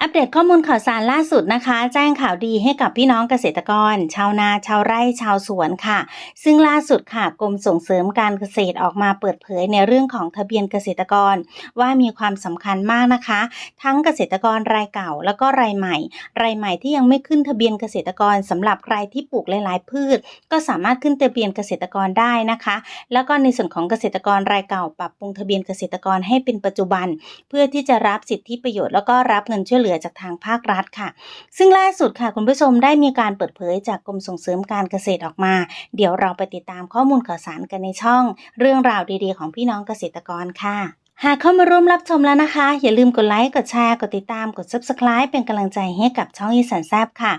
อัปเดตข้อมูลข่าวสารล่าสุดนะคะ แจ้งข่าวดีให้กับพี่น้องเกษตรกร ชาวนาชาวไร่ชาวสวนค่ะ ซึ่งล่าสุดค่ะกรมส่งเสริมการเกษตรออกมาเปิดเผยในเรื่องของทะเบียนเกษตรกร ว่ามีความสำคัญมากนะคะ ทั้งเกษตรกรรายเก่า แล้วก็รายใหม่ รายใหม่ที่ยังไม่ขึ้นทะเบียนเกษตรกรสำหรับใครที่ปลูกหลายๆพืช ก็สามารถขึ้นทะเบียนเกษตรกรได้นะคะ แล้วก็ในส่วนของเกษตรกรรายเก่า ปรับปรุงทะเบียนเกษตรกรให้เป็นปัจจุบัน เพื่อที่จะรับสิทธิประโยชน์แล้วก็รับเงินช่วยเหลือจากทางภาครัฐค่ะ ซึ่งล่าสุดค่ะคุณผู้ชมได้มีการเปิดเผยจากกรมส่งเสริมการเกษตรออกมา เดี๋ยวเราไปติดตามข้อมูลข่าวสารกันในช่อง เรื่องราวดีๆ ของพี่น้องเกษตรกรค่ะ หากเข้ามาร่วมรับชมแล้วนะคะ อย่าลืมกดไลค์ กดแชร์ กดติดตาม กด Subscribe เป็นกำลังใจให้กับช่องอีสานแซบค่ะ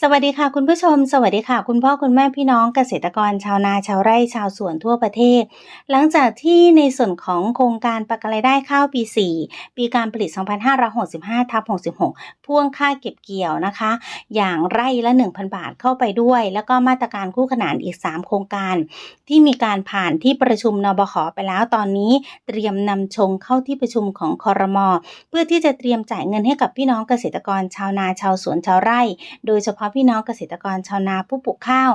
สวัสดีค่ะคุณผู้ชม สวัสดีค่ะ คุณพ่อคุณแม่พี่น้องเกษตรกรชาวนาชาวไร่ชาวสวนทั่วประเทศ หลังจากที่ในส่วนของโครงการประกันรายได้ข้าวปี 4 ปีการผลิต 2565ทับ66 พ่วงค่าเก็บเกี่ยวนะคะ อย่างไร่ละ 1,000 บาทเข้าไปด้วย แล้วก็มาตรการคู่ขนานอีก 3 โครงการ ที่มีการผ่านที่ประชุมนบขไปแล้วตอนนี้เตรียมนำชงเข้าที่ประชุมของคอรมอเพื่อที่จะเตรียมจ่ายเงินให้กับพี่น้องเกษตรกรชาวนาชาวสวนชาวไร่ โดยเฉพาะพี่น้องเกษตรกรชาวนาผู้ปลูกข้าว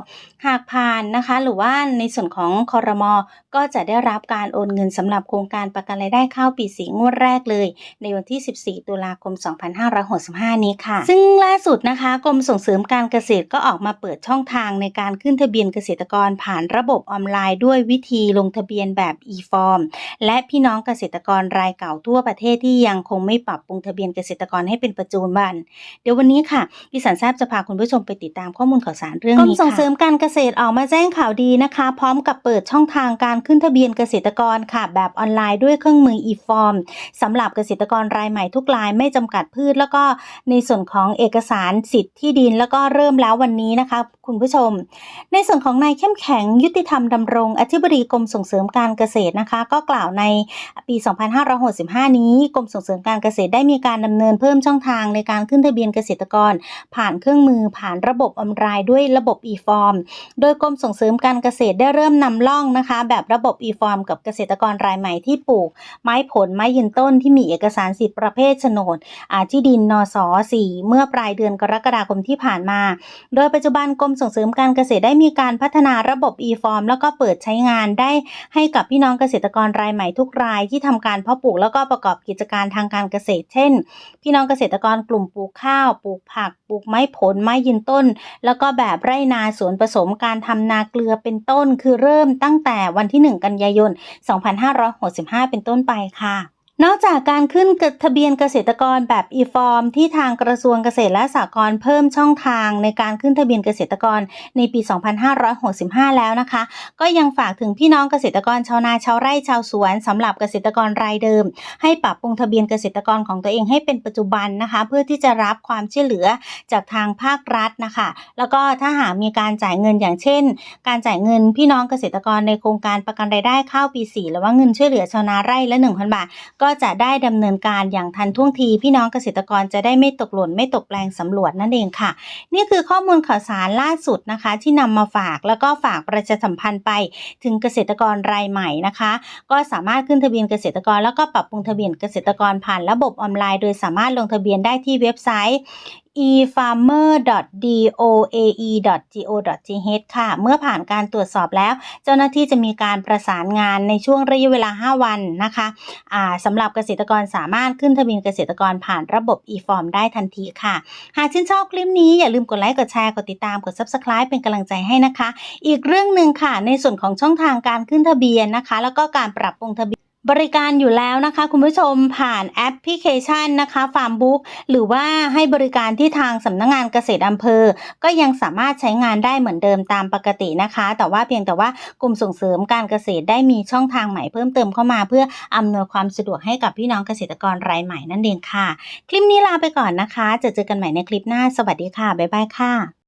หากผ่านนะคะ หรือว่าในส่วนของคอรมอ ก็จะได้รับการโอนเงินสำหรับโครงการประกันรายได้ข้าวปีสีงวดแรกเลย ในวันที่ 14 ตุลาคม 2565 นี้ค่ะ ซึ่งล่าสุดนะคะกรมส่งเสริมการเกษตรก็ออกมาเปิดช่องทางในการขึ้นทะเบียนเกษตรกรผ่านระบบออนไลน์ด้วยวิธีลงทะเบียนแบบ e-form และพี่น้องเกษตรกรรายเก่าทั่วประเทศที่ยังคงไม่ปรับปรุงทะเบียนเกษตรกรให้เป็นปัจจุบัน เดี๋ยววันนี้ค่ะดิฉันทราบจะพาคุณผู้ชมไปติดตามข้อมูลข่าวสารเรื่องนี้ค่ะกรมส่งเสริมการเกษตรออกมาแจ้งข่าวดีนะคะ พร้อมกับเปิดช่องทางการขึ้นทะเบียนเกษตรกรค่ะแบบออนไลน์ด้วยเครื่องมือ e-form สำหรับเกษตรกรรายใหม่ทุกรายไม่จำกัดพืช แล้วก็ในส่วนของเอกสารสิทธิ์ที่ดิน แล้วก็เริ่มแล้ววันนี้นะคะคุณผู้ชม ในส่วนของนายเข้มแข็งยุติธรรมดำรง อธิบดีกรมส่งเสริมการเกษตรนะคะ ก็กล่าวในปี 2565 นี้กรมส่งเสริมการเกษตรได้มีการดำเนินเพิ่มช่องทางในการขึ้นทะเบียนเกษตรกร ผ่านเครื่องมือผ่านระบบออนไลน์ด้วยระบบ e-form โดยกรมส่งเสริมการเกษตรได้เริ่มนำล่องนะคะ แบบระบบ e-form กับเกษตรกรรายใหม่ที่ปลูก ไม้ผลไม้ยืนต้นที่มีเอกสารสิทธิ์ประเภทโฉนดอาที่ดินนส 4 เมื่อปลายเดือนกรกฎาคมที่ผ่านมา โดยปัจจุบันกรมส่งเสริมการเกษตรได้มีการพัฒนาระบบ e-form แล้วก็เปิดใช้งานได้ให้กับพี่น้องเกษตรกรรายใหม่ทุกรายที่ทำการเพาะปลูกแล้วก็ประกอบกิจการทางการเกษตร เช่น พี่น้องเกษตรกรกลุ่มปลูกข้าว ปลูกผัก ปลูกไม้ผล ไม้ยืนต้น แล้วก็แบบไร่นาสวนผสมการทำนาเกลือเป็นต้น คือเริ่มตั้งแต่วันที่ 1 กันยายน 2565 เป็นต้นไปค่ะ นอกจากการขึ้นทะเบียนเกษตรกรแบบ e-form ที่ทางกระทรวงเกษตรและสหกรณ์เพิ่มช่องทางในการขึ้นทะเบียนเกษตรกรในปี 2565 แล้วนะคะ ก็ยังฝากถึงพี่น้องเกษตรกรชาวนาชาวไร่ชาวสวนสำหรับเกษตรกรรายเดิม ให้ปรับปรุงทะเบียนเกษตรกรของตัวเองให้เป็นปัจจุบันนะคะ เพื่อที่จะรับความช่วยเหลือจากทางภาครัฐนะคะ แล้วก็ถ้าหากมีการจ่ายเงินอย่างเช่น การจ่ายเงินพี่น้องเกษตรกรในโครงการประกันรายได้ข้าวปี 4 หรือว่าเงินช่วยเหลือชาวนาไร่ละ 1,000 บาทก็จะได้ดำเนินการอย่างทันท่วงที พี่น้องเกษตรกรจะได้ไม่ตกหล่นไม่ตกแปลงสำรวจนั่นเองค่ะ นี่คือข้อมูลข่าวสารล่าสุดนะคะ ที่นำมาฝากแล้วก็ฝากประชาสัมพันธ์ไปถึงเกษตรกรรายใหม่นะคะ ก็สามารถขึ้นทะเบียนเกษตรกร แล้วก็ปรับปรุงทะเบียนเกษตรกรผ่านระบบออนไลน์ โดยสามารถลงทะเบียนได้ที่เว็บไซต์ efarmer.doae.go.th ค่ะ เมื่อผ่านการตรวจสอบแล้ว เจ้าหน้าที่จะมีการประสานงานในช่วงระยะเวลา 5 วันนะคะสำหรับเกษตรกรสามารถขึ้นทะเบียนเกษตรกรผ่านระบบ e-form ได้ทันทีค่ะ หากชื่นชอบคลิปนี้อย่าลืมกดไลค์ กดแชร์ กดติดตาม กด subscribe เป็นกำลังใจให้นะคะ อีกเรื่องหนึ่งค่ะ ในส่วนของช่องทางการขึ้นทะเบียนนะคะ แล้วก็การปรับปรุงทะเบียน บริการอยู่แล้วนะคะคุณผู้ชมผ่านแอปพลิเคชันนะคะฟาร์มบุ๊กหรือว่าให้บริการที่ทางสำนักงงานเกษตรอำเภอ ก็ยังสามารถใช้งานได้เหมือนเดิมตามปกตินะคะ แต่ว่าเพียงแต่ว่ากลุ่มส่งเสริมการเกษตรได้มีช่องทางใหม่เพิ่มเติมเข้ามา เพื่ออำนวยความสะดวกให้กับพี่น้องเกษตรกรรายใหม่นั่นเองค่ะ คลิปนี้ลาไปก่อนนะคะจะเจอกันใหม่ในคลิปหน้าสวัสดีค่ะบ๊ายบายค่ะ